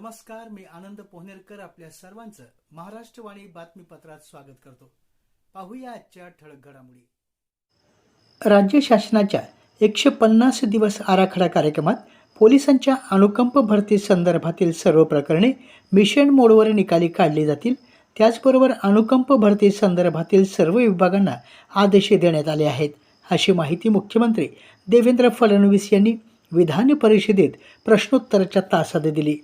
नमस्कार मी आनंद पोहनेरकर आपल्या सर्वांचं महाराष्ट्रवाणी बातमीपत्रात स्वागत करतो. पाहूया आजच्या ठळक घडामोडी. राज्य शासनाच्या एकशे पन्नास दिवस आराखडा कार्यक्रमात पोलिसांच्या अनुकंप भरती संदर्भातील सर्व प्रकरणे मिशन मोडवर निकाली काढली जातील. त्याचबरोबर अनुकंप भरती संदर्भातील सर्व विभागांना आदेश देण्यात आले आहेत. अशी माहिती मुख्यमंत्री देवेंद्र फडणवीस यांनी विधान परिषदेत प्रश्नोत्तराच्या तासात दिली.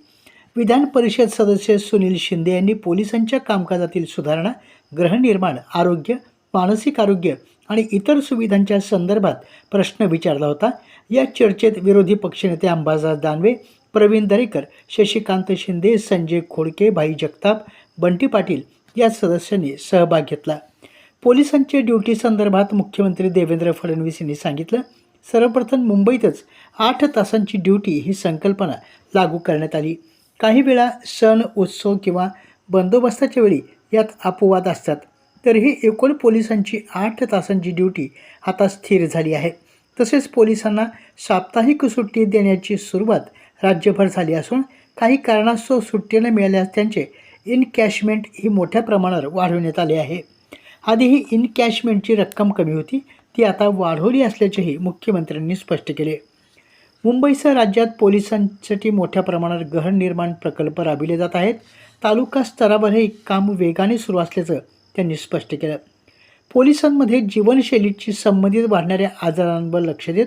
विधान परिषद सदस्य सुनील शिंदे यांनी पोलिसांच्या कामकाजातील सुधारणा गृहनिर्माण आरोग्य मानसिक आरोग्य आणि इतर सुविधांच्या संदर्भात प्रश्न विचारला होता. या चर्चेत विरोधी पक्षनेते अंबादास दानवे प्रवीण दरेकर शशिकांत शिंदे संजय खोडके भाई जगताप बंटी पाटील या सदस्यांनी सहभाग घेतला. पोलिसांच्या ड्युटी संदर्भात मुख्यमंत्री देवेंद्र फडणवीस यांनी सांगितलं सर्वप्रथम मुंबईतच आठ तासांची ड्युटी ही संकल्पना लागू करण्यात आली. काही वेळा सण उत्सव किंवा बंदोबस्ताच्या वेळी यात अपवाद असतात. तरीही एकूण पोलिसांची आठ तासांची ड्युटी आता स्थिर झाली आहे. तसेच पोलिसांना साप्ताहिक सुट्टी देण्याची सुरुवात राज्यभर झाली असून काही कारणास्तव सुट्टी न मिळाल्यास त्यांचे इनकॅशमेंट ही मोठ्या प्रमाणावर वाढवण्यात आले आहे. आधी ही इनकॅशमेंटची रक्कम कमी होती ती आता वाढवली असल्याचेही मुख्यमंत्र्यांनी स्पष्ट केले. मुंबईसह राज्यात पोलिसांसाठी मोठ्या प्रमाणात गृहनिर्माण प्रकल्प राबविले जात आहेत. तालुका स्तरावर हे काम वेगाने सुरू असल्याचं त्यांनी स्पष्ट केलं. पोलिसांमध्ये जीवनशैलीची संबंधित वाढणाऱ्या आजारांवर लक्ष देत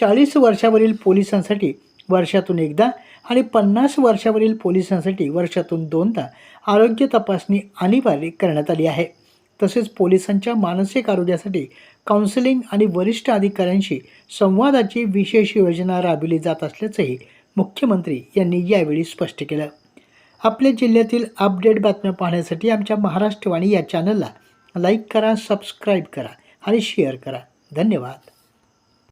चाळीस वर्षावरील पोलिसांसाठी वर्षातून एकदा आणि पन्नास वर्षावरील पोलिसांसाठी वर्षातून दोनदा आरोग्य तपासणी अनिवार्य करण्यात आली आहे. तसेच पोलिसांच्या मानसिक आरोग्यासाठी काउन्सिलिंग आणि वरिष्ठ अधिकाऱ्यांशी संवादाची विशेष योजना राबविली जात असल्याचंही मुख्यमंत्री यांनी यावेळी स्पष्ट केलं. आपल्या जिल्ह्यातील अपडेट बातम्या पाहण्यासाठी आमच्या महाराष्ट्रवाणी या चॅनलला लाईक करा सबस्क्राईब करा आणि शेअर करा. धन्यवाद.